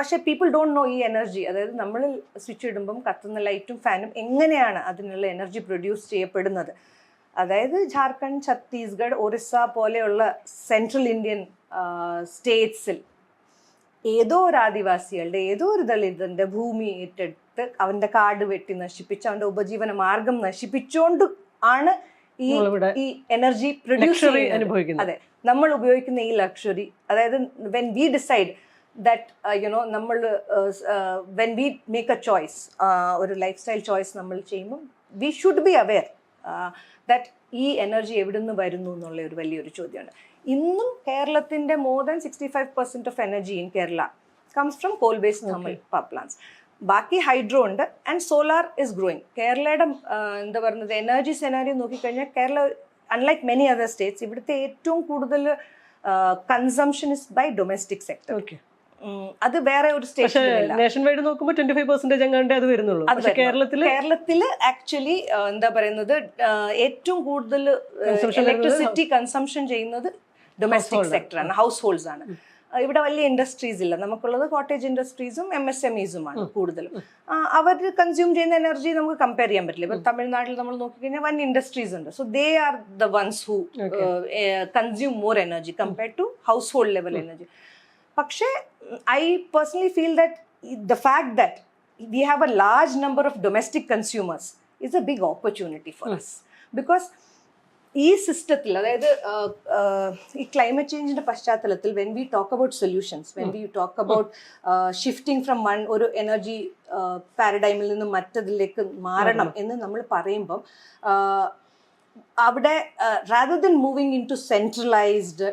പക്ഷെ people don't know ഈ energy അതായത് നമ്മൾ സ്വിച്ച് ഇടുമ്പം കത്തുന്ന ലൈറ്റും ഫാനും എങ്ങനെയാണ് അതിനുള്ള എനർജി പ്രൊഡ്യൂസ് ചെയ്യപ്പെടുന്നത്? അതായത് ജാർഖണ്ഡ് ഛത്തീസ്ഗഡ് ഒറീസ പോലെയുള്ള സെൻട്രൽ ഇന്ത്യൻ സ്റ്റേറ്റ്സിൽ ഏതോ ഒരു ആദിവാസികളുടെ ഏതോ ഒരു ദളിതന്റെ ഭൂമി ഏറ്റെടുത്ത് അവന്റെ കാട് വെട്ടി നശിപ്പിച്ച് അവന്റെ ഉപജീവന മാർഗം നശിപ്പിച്ചുകൊണ്ട് ആണ് ഈ ഈ എനർജി പ്രൊഡ്യൂസ് അതെ. നമ്മൾ ഉപയോഗിക്കുന്ന ഈ ലക്ഷറി അതായത് when we decide that you know നമ്മൾ when we make a choice ഒരു ലൈഫ് സ്റ്റൈൽ ചോയ്സ് നമ്മൾ ചെയ്യുമ്പോൾ we should be aware that ഈ എനർജി എവിടെ നിന്ന് വരുന്നു എന്നുള്ള ഒരു വലിയൊരു ചോദ്യമാണ് ഇന്നും കേരളത്തിന്റെ more than sixty five percent of energy in Kerala comes from coal based Tamil power plants ബാക്കി ഹൈഡ്രോ ഉണ്ട് ആൻഡ് സോളാർ ഇസ് ഗ്രോയിങ് കേരളയുടെ എന്താ പറയുന്നത് എനർജി സെനാരി നോക്കിക്കഴിഞ്ഞാൽ Kerala unlike many other states ഇവിടുത്തെ ഏറ്റവും കൂടുതൽ consumption is by domestic sector okay അത് വേറെ ഒരു സ്റ്റേഷൻ നേഷൻ വൈഡ് നോക്കുമ്പോൾ ട്വന്റി ഫൈവ് പെർസെന്റേജ് എങ്ങാണ്ട് അത് വരുന്നുള്ളൂ. അത് കേരളത്തിൽ കേരളത്തിൽ ആക്ച്വലി എന്താ പറയുന്നത് ഏറ്റവും കൂടുതൽ ഇലക്ട്രിസിറ്റി കൺസംഷൻ ചെയ്യുന്നത് ഡൊമസ്റ്റിക് സെക്ടറാണ് ഹൗസ് ഹോൾഡ്സ് ആണ് ഇവിടെ വലിയ ഇൻഡസ്ട്രീസ് ഇല്ല. നമുക്കുള്ളത് കോട്ടേജ് ഇൻഡസ്ട്രീസും എം എസ് എം ആണ് കൂടുതലും. അവർ കൺസ്യൂം ചെയ്യുന്ന എനർജി നമുക്ക് കമ്പയർ ചെയ്യാൻ പറ്റില്ല. ഇപ്പൊ തമിഴ്നാട്ടിൽ നമ്മൾ നോക്കിക്കഴിഞ്ഞാൽ വൺ ഇൻഡസ്ട്രീസ് ഉണ്ട്. So they are the ones who consume more energy compare to household level energy പക്ഷേ I personally feel that the fact that we have a large number of domestic consumers it's a big opportunity for us because ഈ സിസ്റ്റത്തിൽ അതായത് ഈ climate ചേഞ്ചിന്റെ പശ്ചാത്തലത്തിൽ when we talk about solutions when we talk about shifting from one ഒരു energy പാരഡൈമിൽ നിന്ന് മറ്റതിലേക്ക് മാറണം എന്ന് നമ്മൾ പറയുമ്പം അവിടെ rather than moving into centralised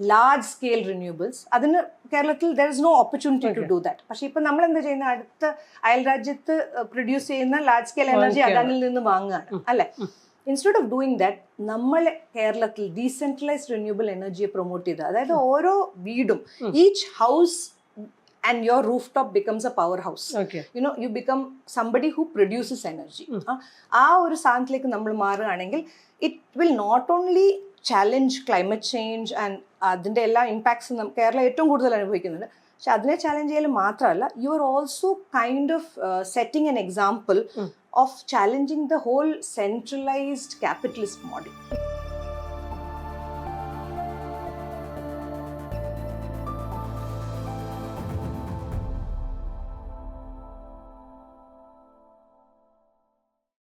large scale renewables അതിന് കേരളത്തിൽ there is no opportunity to do that പക്ഷേ ഇപ്പം നമ്മൾ എന്താ ചെയ്യുന്ന? അടുത്ത അയൽ രാജ്യത്ത് പ്രൊഡ്യൂസ് ചെയ്യുന്ന ലാർജ് സ്കെയിൽ എനർജി അദാനിൽ നിന്ന് വാങ്ങുകയാണ് അല്ലെ? ഇൻസ്റ്റെഡ് ഓഫ് ഡൂയിങ് ദാറ്റ് നമ്മൾ കേരളത്തിൽ ഡീസെൻട്രലൈസ്ഡ് റിന്യൂവബിൾ എനർജിയെ പ്രൊമോട്ട് ചെയ്ത് അതായത് ഓരോ വീടും each house and your roof top becomes a power house you know you become somebody who produces energy ആ ഒരു സാധനത്തിലേക്ക് നമ്മൾ മാറുകയാണെങ്കിൽ it will not only challenge climate change and അതിന്റെ എല്ലാ ഇമ്പാക്ട്സും കേരളം ഏറ്റവും കൂടുതൽ അനുഭവിക്കുന്നുണ്ട്. പക്ഷെ അതിനെ ചാലഞ്ച് ചെയ്യൽ മാത്രമല്ല you are also kind of setting an example of challenging the whole centralised capitalist model